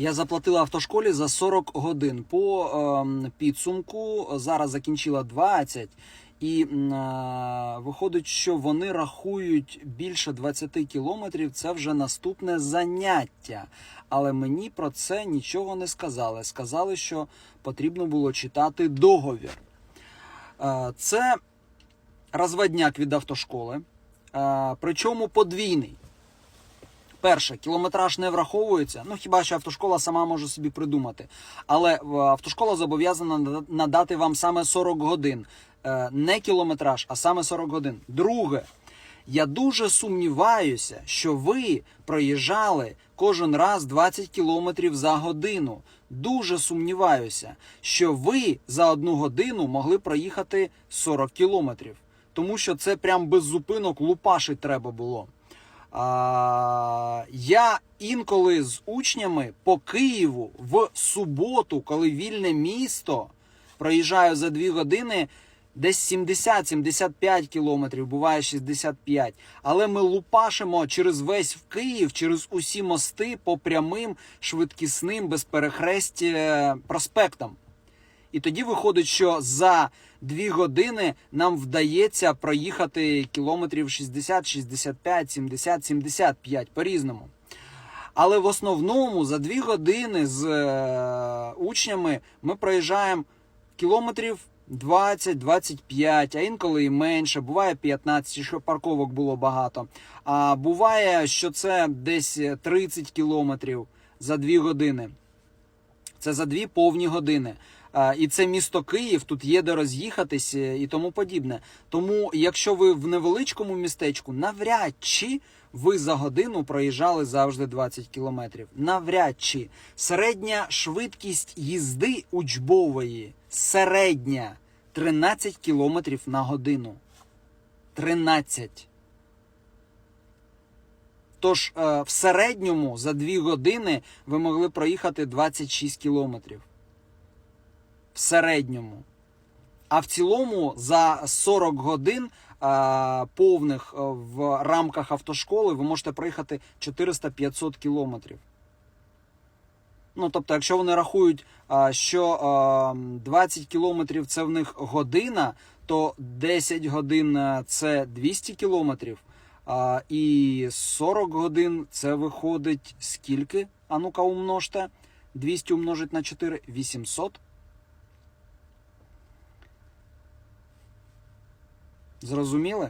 Я заплатила автошколі за 40 годин. По ем, підсумку зараз закінчила 20. І е, виходить, що вони рахують більше 20 кілометрів. Це вже наступне заняття. Але мені про це нічого не сказали. Сказали, що потрібно було читати договір. Е, Це розводняк від автошколи, е, причому подвійний. Перше, кілометраж не враховується. Ну хіба що автошкола сама може собі придумати. Але е, автошкола зобов'язана нада- надати вам саме 40 годин. Е, Не кілометраж, а саме 40 годин. Друге, я дуже сумніваюся, що ви проїжджали кожен раз 20 кілометрів за годину. Дуже сумніваюся, що ви за одну годину могли проїхати 40 кілометрів. Тому що це прям без зупинок лупашить треба було. А, я інколи з учнями по Києву в суботу, коли вільне місто, проїжджаю за 2 години десь 70-75 кілометрів, буває 65. Але ми лупашимо через весь Київ, через усі мости по прямим, швидкісним, без перехресть е, проспектам. І тоді виходить, що за 2 години нам вдається проїхати кілометрів 60, 65, 70, 75 по-різному. Але в основному за 2 години з е, учнями ми проїжджаємо кілометрів 20-25, а інколи і менше. Буває 15, що парковок було багато. А буває, що це десь 30 кілометрів за 2 години. Це за дві повні години. І це місто Київ, тут є де роз'їхатись е, і тому подібне. Тому, якщо ви в невеличкому містечку, навряд чи ви за годину проїжджали завжди 20 кілометрів. Навряд чи середня швидкість їзди учбової середня 13 кілометрів на годину. 13. Тож е, в середньому за 2 години ви могли проїхати 26 кілометрів. В середньому. А в цілому за 40 годин е, повних е, в рамках автошколи ви можете проїхати 400-500 кілометрів. Ну, тобто, якщо вони рахують, а, що а, 20 кілометрів це в них година, то 10 годин це 200 кілометрів, і 40 годин це виходить скільки? А ну-ка умножте. 200 умножить на 4 800. Зрозуміли?